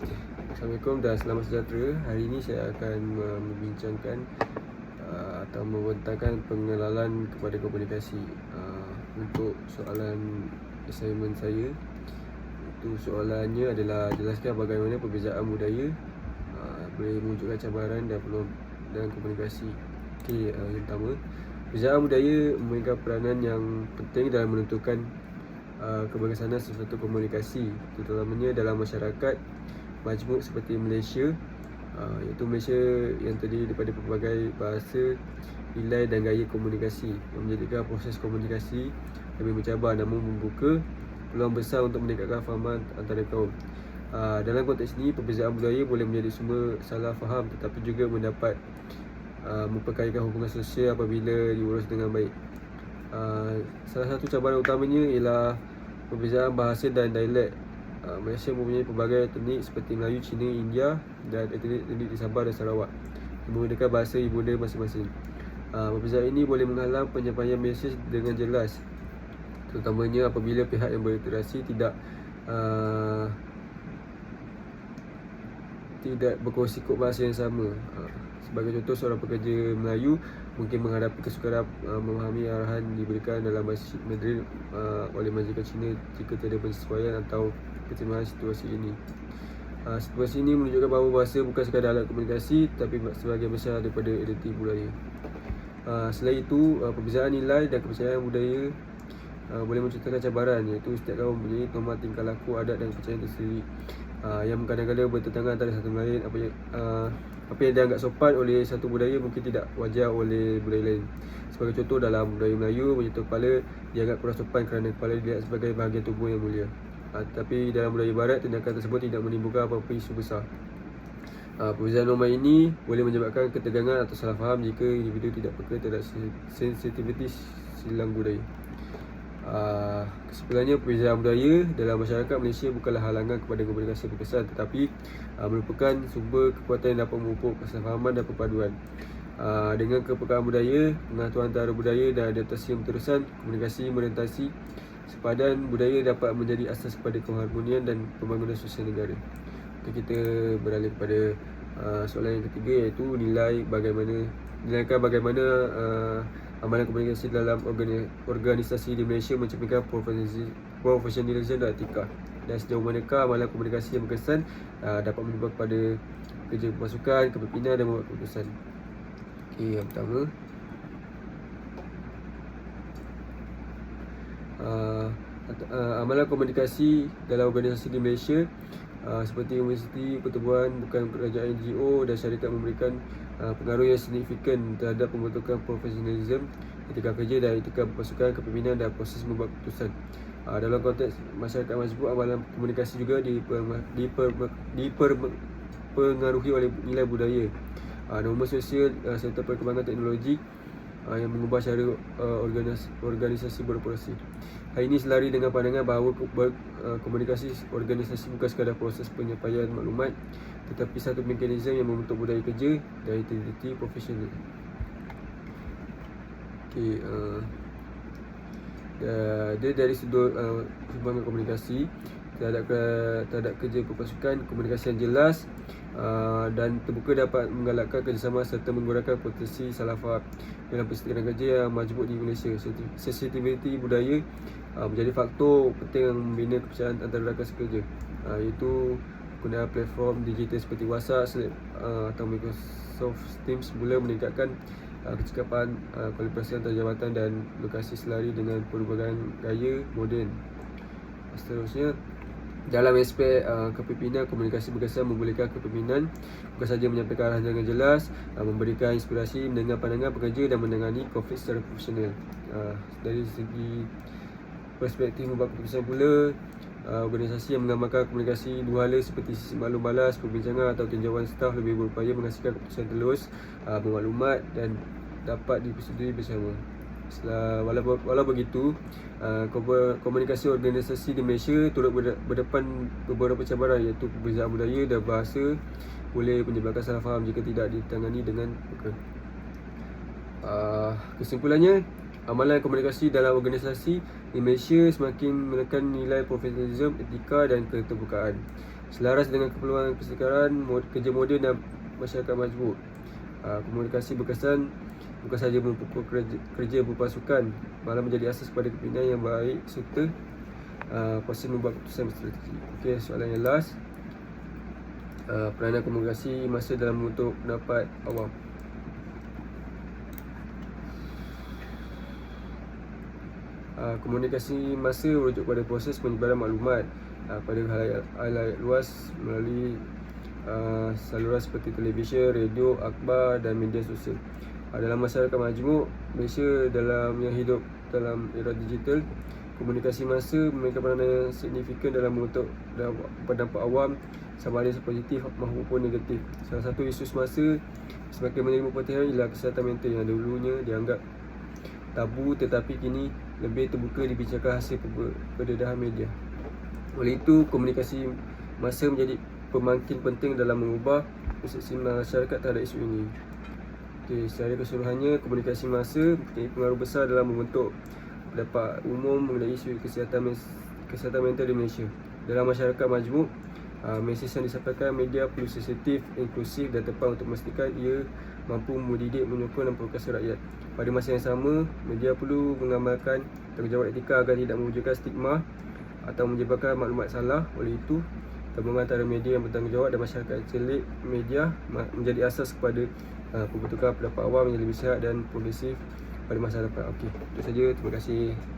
Assalamualaikum dan selamat sejahtera. Hari ini saya akan membincangkan uh, atau membentangkan pengenalan kepada komunikasi uh, untuk soalan assignment saya. Itu soalannya adalah jelaskan bagaimana perbezaan budaya uh, boleh mewujudkan cabaran dan peluang dalam komunikasi. Okey, yang pertama, perbezaan budaya memainkan peranan yang penting dalam menentukan uh, keberkesanan sesuatu komunikasi terutamanya dalam masyarakat majmuk seperti Malaysia uh, iaitu Malaysia yang terdiri daripada pelbagai bahasa nilai dan gaya komunikasi. Yang menjadikan proses komunikasi lebih mencabar namun membuka peluang besar untuk meningkatkan fahaman antara kaum. Uh, dalam konteks ini perbezaan budaya boleh menjadi sumber salah faham tetapi juga mendapat uh, memperkayakan hubungan sosial apabila diurus dengan baik. Uh, salah satu cabaran utamanya ialah perbezaan bahasa dan dialek Uh, Malaysia mempunyai pelbagai etnik seperti Melayu, Cina, India dan etnik-etnik di Sabah dan Sarawak yang menggunakan bahasa ibunda masing-masing. Uh, perbezaan ini boleh menghalang penyampaian mesej dengan jelas terutamanya apabila pihak yang berinteraksi tidak uh, tidak berkongsi kod bahasa yang sama. Sebagai contoh seorang pekerja Melayu mungkin menghadapi kesukaran uh, memahami arahan diberikan dalam bahasa Mandarin uh, oleh majikan Cina jika tiada penyesuaian atau ketimbangan situasi ini. Uh, situasi ini menunjukkan bahawa bahasa bukan sekadar alat komunikasi tapi sebagai besar daripada identiti budaya. Uh, selain itu, uh, perbezaan nilai dan kepercayaan budaya uh, boleh menciptakan cabaran iaitu setiap kaum mempunyai norma tingkah laku, adat dan kepercayaan tersendiri uh, yang kadang-kadang bertentangan antara satu sama lain apa yang, uh, apa yang dianggap sopan oleh satu budaya mungkin tidak wajar oleh budaya lain. Sebagai contoh dalam budaya Melayu, menyentuh kepala dianggap kurang sopan kerana kepala dilihat sebagai bahagian tubuh yang mulia. Uh, tapi dalam budaya barat tindakan tersebut tidak menimbulkan apa-apa isu besar. Uh, perbezaan norma ini boleh menyebabkan ketegangan atau salah faham jika individu tidak peka terhadap sensitiviti silang budaya. Uh, kesimpulannya perbezaan budaya dalam masyarakat Malaysia bukanlah halangan kepada komunikasi berkesan tetapi uh, merupakan sumber kekuatan yang dapat memupuk kesefahaman dan perpaduan. Uh, dengan kepekaan budaya, pengetahuan antara budaya dan adaptasi yang berterusan, komunikasi merentasi sepadan budaya dapat menjadi asas kepada keharmonian dan pembangunan sosial negara. Okay, kita beralih kepada uh, soalan yang ketiga iaitu nilai bagaimana nilaikan bagaimana uh, amalan komunikasi dalam organisasi di Malaysia mencerminkan profesionalisme dan etika dan sejauh manakah amalan komunikasi yang berkesan uh, dapat menyebabkan kepada kerja pemasukan, kepimpinan dan membuat keputusan. Okey, yang pertama uh, uh, amalan komunikasi dalam organisasi di Malaysia uh, seperti universiti, pertubuhan, bukan kerajaan NGO dan syarikat memberikan uh, pengaruh yang signifikan terhadap pembentukan profesionalism, etika kerja dan etika pasukan, kepimpinan dan proses membuat keputusan. Uh, dalam konteks masyarakat majmuk, amalan komunikasi juga diper, diper, diper, oleh nilai budaya, uh, norma sosial uh, serta perkembangan teknologi uh, yang mengubah cara uh, organis, organisasi beroperasi. Hal ini selari dengan pandangan bahawa ber, uh, komunikasi organisasi bukan sekadar proses penyampaian maklumat tetapi satu mekanisme yang membentuk budaya kerja dan identiti profesional. Okey, uh, dia dari sudut uh, sumbangan komunikasi terhadap terhadap kerja perpasukan komunikasi yang jelas uh, dan terbuka dapat menggalakkan kerjasama serta mengurangkan potensi salah faham dalam persediaan kerja yang majmuk di Malaysia. Sensitiviti budaya uh, menjadi faktor penting yang membina kepercayaan antara rakan sekerja uh, iaitu penggunaan platform digital seperti WhatsApp Slack, uh, atau Microsoft Teams mula meningkatkan uh, kecekapan uh, kolaborasi antara jabatan dan lokasi selari dengan perubahan gaya moden. Seterusnya dalam aspek uh, kepimpinan komunikasi berkesan membolehkan kepimpinan bukan saja menyampaikan arahan dengan jelas uh, memberikan inspirasi mendengar pandangan pekerja dan menangani konflik secara profesional uh, dari segi perspektif membuat keputusan pula uh, organisasi yang mengamalkan komunikasi dua hala seperti sisi maklum balas, perbincangan atau tinjauan staf lebih berupaya menghasilkan keputusan telus, uh, bermaklumat dan dapat dipersetujui bersama. Walau, walau begitu, uh, komunikasi organisasi di Malaysia turut berdepan beberapa cabaran iaitu perbezaan budaya dan bahasa boleh menyebabkan salah faham jika tidak ditangani dengan peka. Uh, kesimpulannya, Amalan komunikasi dalam organisasi di Malaysia semakin menekan nilai profesionalisme, etika dan keterbukaan. Selaras dengan keperluan persekitaran, mod, kerja moden dan masyarakat majmuk. Uh, komunikasi berkesan bukan sahaja memupuk kerja, kerja berpasukan, malah menjadi asas kepada kepimpinan yang baik serta uh, kuasa membuat keputusan strategi. Okey, soalan yang last. Uh, peranan komunikasi masa dalam membentuk pendapat awam. Uh, komunikasi masa merujuk pada proses penyebaran maklumat uh, pada halayak luas melalui uh, saluran seperti televisyen, radio, akhbar dan media sosial. Uh, dalam masyarakat majmuk Malaysia dalam yang hidup dalam era digital, komunikasi masa memiliki peranan yang signifikan dalam membentuk pendapat awam sama ada positif maupun negatif. Salah satu isu semasa semakin menerima perhatian ialah kesihatan mental yang dulunya dianggap tabu tetapi kini lebih terbuka dibicarakan hasil pendedahan media. Oleh itu, komunikasi masa menjadi pemakin penting dalam mengubah persepsi masyarakat terhadap isu ini. Okay, secara keseluruhannya, komunikasi masa mempunyai pengaruh besar dalam membentuk pendapat umum mengenai isu kesihatan kesihatan mental di Malaysia. Dalam masyarakat majmuk, uh, mesej yang disampaikan media perlu sensitif, inklusif dan tepat untuk memastikan ia mampu mendidik, menyokong dan memperkasa rakyat. Pada masa yang sama, media perlu mengamalkan tanggungjawab etika agar tidak mewujudkan stigma atau menyebabkan maklumat salah. Oleh itu, gabungan antara media yang bertanggungjawab dan masyarakat celik media menjadi asas kepada uh, pembentukan pendapat awam yang lebih sihat dan progresif pada masa depan. Okey, itu saja. Terima kasih.